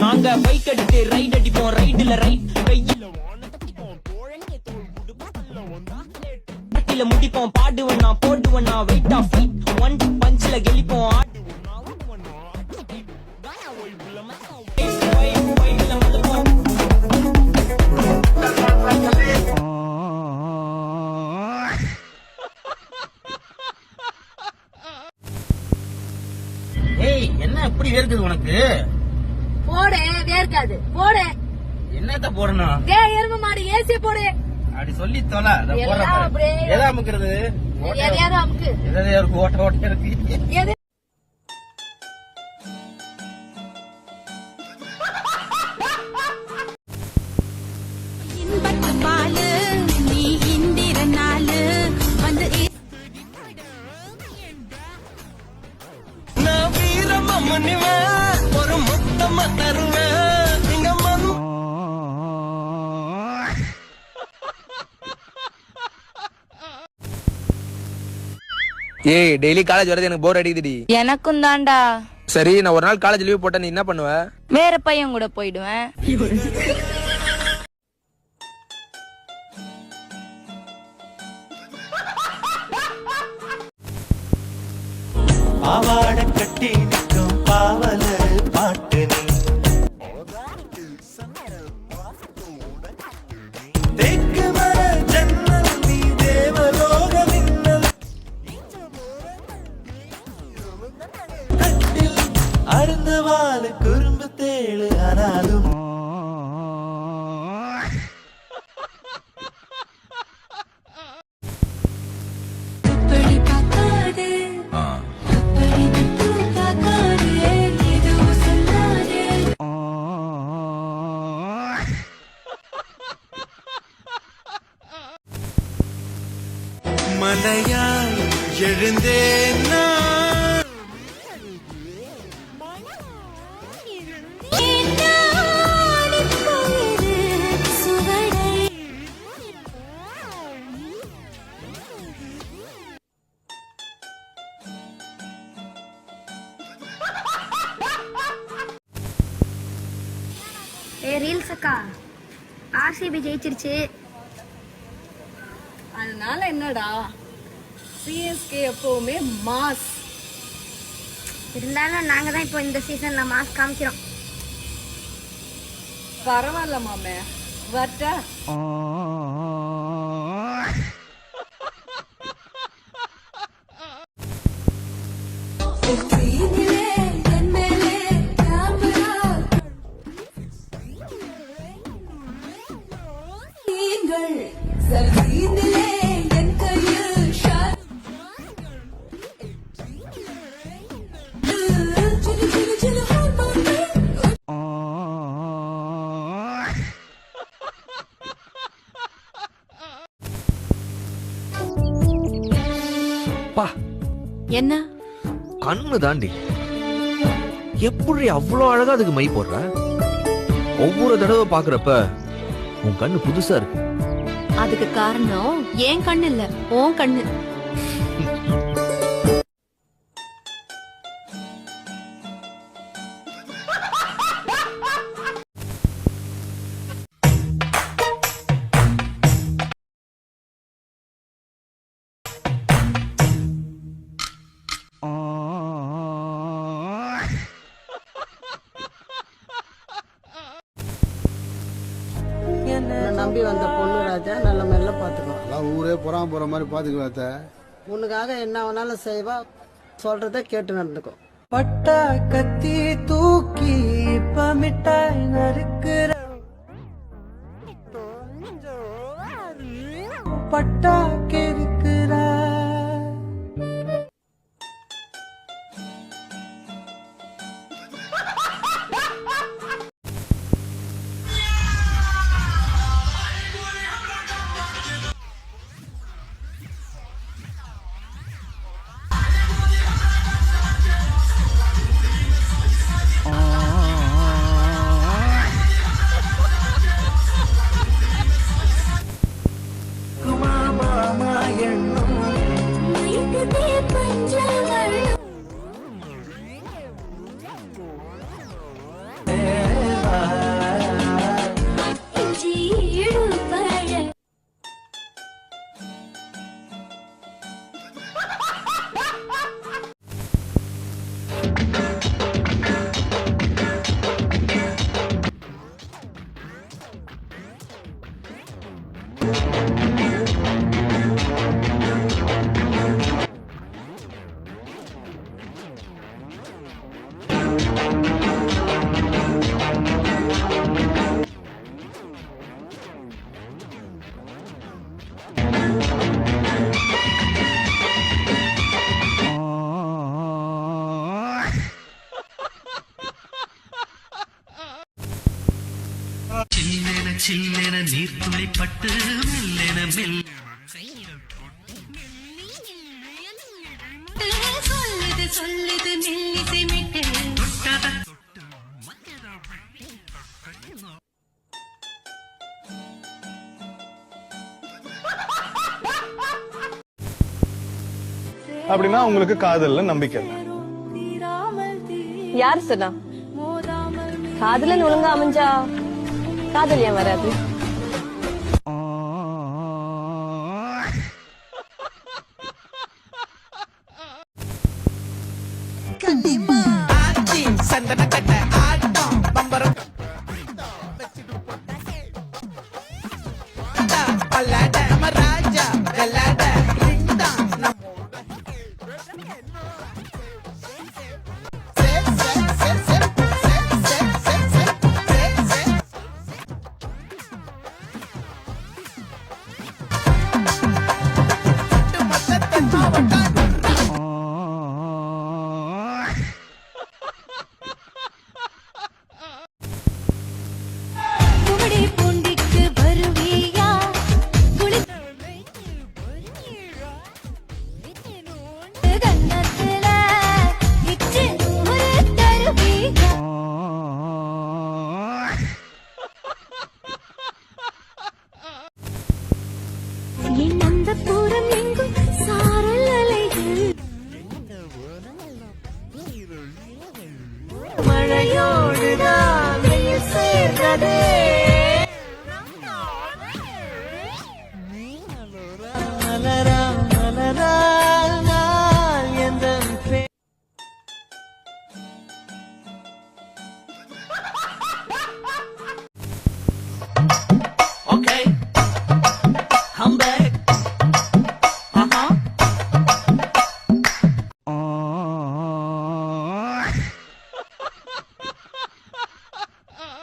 நாங்க பைக் எடுத்து ரைட் அடிப்போம் ரைடுல ரைட் வெயில. முடிப்போம் பாடுவன் நான் போடுவன் வெயிட் ஆஃப் ஃபைட் ஒன் பஞ்ச்ல கெளிப்போம். ஆடுவன் போடு வேர்க்காது போடு. என்னத்த போடணும்? டே எரும மாடு ஏசி போடு. அப்படி சொல்லி தொலை. அப்படியே. எதை அமுக்குறது? ஓட்டை- எதையாவது அமுக்கு. ஓட்ட ஓட்ட இருக்கு. ஏய் டெய்லி காலேஜ் வரது எனக்கு போர் அடிக்குதுடி. எனக்கும் தான்டா. சரி நான் ஒரு நாள் காலேஜ் லீவ் போட்டா நீ என்ன பண்ணுவ? வேற பையன் கூட போயிடுவேன். பாவாடை குறும்பு தேழு ஆனாலும் மலையால் எழுந்தேன் ஏ ரீல்ஸ் அக்கா. ஆர்சிபி ஜெயிச்சிருச்சு. அதனால என்னடா? சிஎஸ்கே எப்பவுமே மாஸ் இருந்தாலும் நாங்கள் தான் இப்போ இந்த சீசனில் மாஸ் காமிக்கிறோம். பரவாயில்ல மாமே. வரட்டா. தீனிலே என்ன? கண்ணு தாண்டி எப்படி அவ்வளோ அழகா அதுக்கு மை போடுற? ஒவ்வொரு தடவை பாக்குறப்ப உன் கண்ணு புதுசா இருக்கு. அதுக்கு காரணம் ஏன் கண்ணு இல்ல உன் கண்ணு. நம்பி வந்த பொண்ணு ராஜா நல்ல மெல்ல பாத்துக்கோ எல்லாம் ஊரே புறாம போற மாதிரி பாத்துக்குவாத்த உனக்காக என்ன வேணாலும் செய்வா சொல்றத கேட்டு நடந்துக்கோ. பட்டா கத்தி தூக்கி இப்ப மிட்டாய் நறுக்குற பட்டா சில்லென நீர்த்துளி பட்டு மெல்லென மெல்ல சொல்லுது சொல்லுது மெல்லிசை மிட்டு. அப்படின்னா உங்களுக்கு காதல்ல நம்பிக்கை இல்லை. யார் சொன்னா? காதலன் ஒழுங்கா அமைஞ்சா? காதல் ஏன் வராது Saturday.